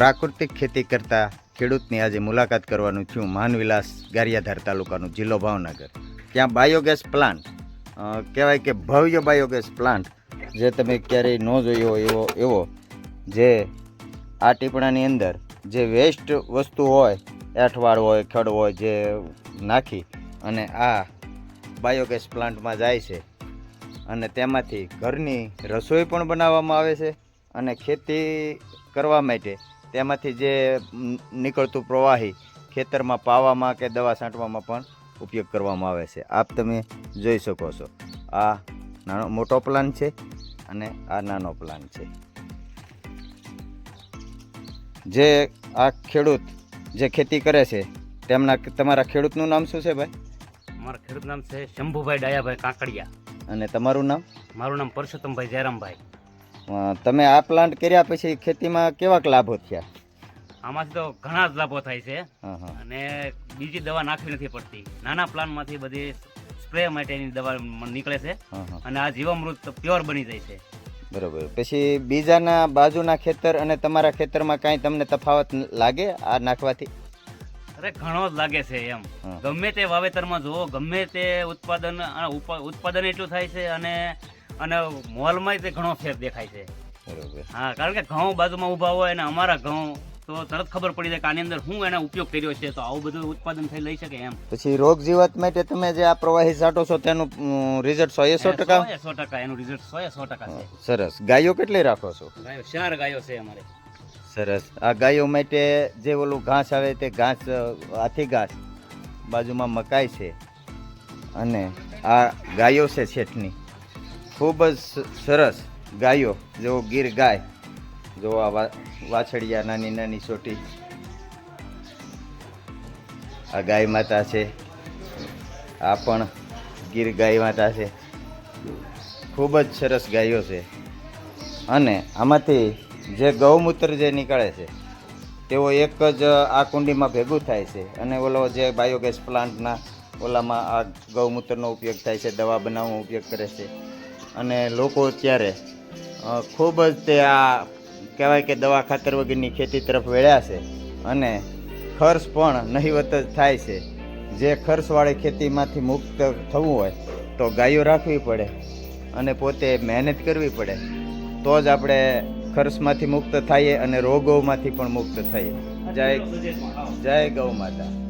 પ્રાકૃતિક ખેતી કરતા ખેડૂતની આજે મુલાકાત કરવાનું થયું માનવિલાસ ગારિયાધાર તાલુકાનું જિલ્લો ભાવનગર. ત્યાં બાયોગેસ પ્લાન્ટ કહેવાય કે ભવ્ય બાયોગેસ પ્લાન્ટ જે તમે ક્યારેય ન જોયો એવો એવો, જે આ ટીપણાની અંદર જે વેસ્ટ વસ્તુ હોય, એઠવાડ હોય, ખડ હોય, જે નાખી અને આ બાયોગેસ પ્લાન્ટમાં જાય છે અને તેમાંથી ઘરની રસોઈ પણ બનાવવામાં આવે છે અને ખેતી કરવા માટે તેમાંથી જે નીકળતું પ્રવાહી ખેતરમાં પાવામાં કે દવા છાંટવામાં પણ ઉપયોગ કરવામાં આવે છે. આપ તમે જોઈ શકો છો. આ નાનો મોટો પ્લાન છે અને આ નાનો પ્લાન છે. જે આ ખેડૂત જે ખેતી કરે છે તેમના તમારા ખેડૂતનું નામ શું છે ભાઈ? મારા ખેડૂત નામ છે શંભુભાઈ ડાયાભાઈ કાંકડિયા. અને તમારું નામ? મારું નામ પરસોત્તમભાઈ જયરામભાઈ. તમે આ પ્લાન્ટ કર્યા પછી ખેતીમાં કેવાક લાભો થયા? આમાંથી તો ઘણા જ લાભો થાય છે. અને બીજી દવા નાખવી નથી પડતી. નાના પ્લાનમાંથી બધી સ્પ્રે માટેની દવા નીકળે છે. અને આ જીવામૃત પ્યોર બની જાય છે. બરોબર. પછી બીજાના બાજુના ખેતર અને તમારા ખેતરમાં કાંઈ તમને તફાવત લાગે આ નાખવાથી? અરે ઘણો જ લાગે છે એમ. ગમે તે વાવેતરમાં જુઓ ગમે તે ઉત્પાદન ઉત્પાદન એટલું થાય છે અને અને મોલમાં તે ઘણો ફેર દેખાય છે. હા કારણ કે ઘઉં બાજુમાં ઊભા હોય અને અમારા ઘઉં તો તરત ખબર પડી જાય કે આની અંદર હું એનો ઉપયોગ કર્યો છે તો આવું બધું ઉત્પાદન થઈ લઈ શકે એમ. પછી રોગ જીવાત માટે તમે જે આ પ્રવાહી છાંટો છો તેનું રિઝલ્ટ સો એ સો ટકા? સો ટકા એનું રિઝલ્ટ સો એ સો ટકા સરસ. ગાયો કેટલી રાખો છો? ગાયો ચાર ગાયો છે અમારે. સરસ. આ ગાયો માટે જે ઓલું ઘાસ આવે તે ઘાસ હાથી ઘાસ બાજુમાં મકાઈ છે. અને આ ગાયો છે શેઠની. ખૂબ જ સરસ ગાયો જેવો ગીર ગાય જો આ વાછડિયા નાની નાની છોટી આ ગાય માતા છે. આ પણ ગીર ગાય માતા છે. ખૂબ જ સરસ ગાયો છે. અને આમાંથી જે ગૌમૂત્ર જે નીકળે છે, તેઓ એક જ આ કુંડીમાં ભેગું થાય છે. અને ઓલો જે બાયોગેસ પ્લાન્ટના ઓલામાં આ ગૌમૂત્રનો ઉપયોગ થાય છે, દવા બનાવવામાં ઉપયોગ કરે છે. અને લોકો અત્યારે ખૂબ જ તે આ કહેવાય કે દવા ખાતર વગરની ખેતી તરફ વેળ્યા છે અને ખર્ચ પણ નહીવત જ થાય છે. જે ખર્ચવાળી ખેતીમાંથી મુક્ત થવું હોય તો ગાયો રાખવી પડે અને પોતે મહેનત કરવી પડે. તો જ આપણે ખર્ચમાંથી મુક્ત થઈએ અને રોગોમાંથી પણ મુક્ત થઈએ. જય જય ગૌ માતા.